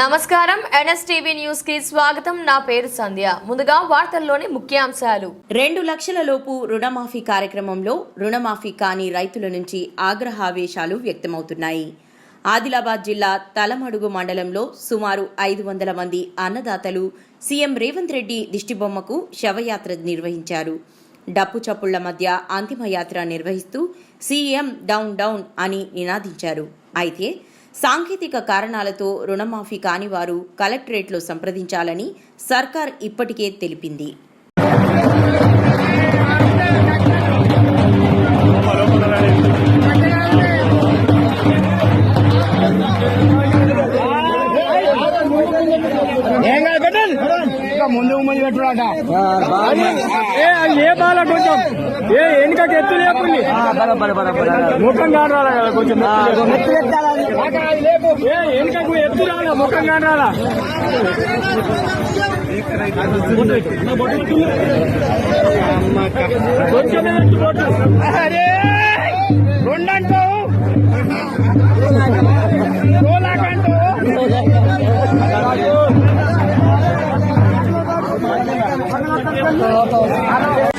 నమస్కారం. ఎన్ఎస్టీవీ న్యూస్కి స్వాగతం. నా పేరు సంధ్య. ముందుగా వార్తల్లోని ముఖ్యాంశాలు. రెండు లక్షల లోపు రుణమాఫీ కార్యక్రమంలో రుణమాఫీ కాని రైతుల నుంచి ఆగ్రహావేశాలు వ్యక్తమవుతున్నాయి. ఆదిలాబాద్ జిల్లా తలమడుగు మండలంలో సుమారు ఐదు వందల మంది అన్నదాతలు సీఎం రేవంత్ రెడ్డి దిష్టిబొమ్మకు శవయాత్ర నిర్వహించారు. డప్పు చప్పుళ్ళ మధ్య అంతిమయాత్ర నిర్వహిస్తూ సీఎం డౌన్ డౌన్ అని నినాదించారు. అయితే సాంకేతిక కారణాలతో రుణమాఫీ కాని వారు కలెక్టరేట్లో సంప్రదించాలని సర్కార్ ఇప్పటికే తెలిపింది. ఏం కాదు ఇంకా ముందు ముందు పెట్టుడాట ఏ బాల కొంచెం. ఏ వెనుకకి ఎత్తు లేకుండి. ముఖం కదా కొంచెం ఏ వెనుకకు ఎత్తు రాలా ముఖం కొంచెం రెండంటావు. Hello.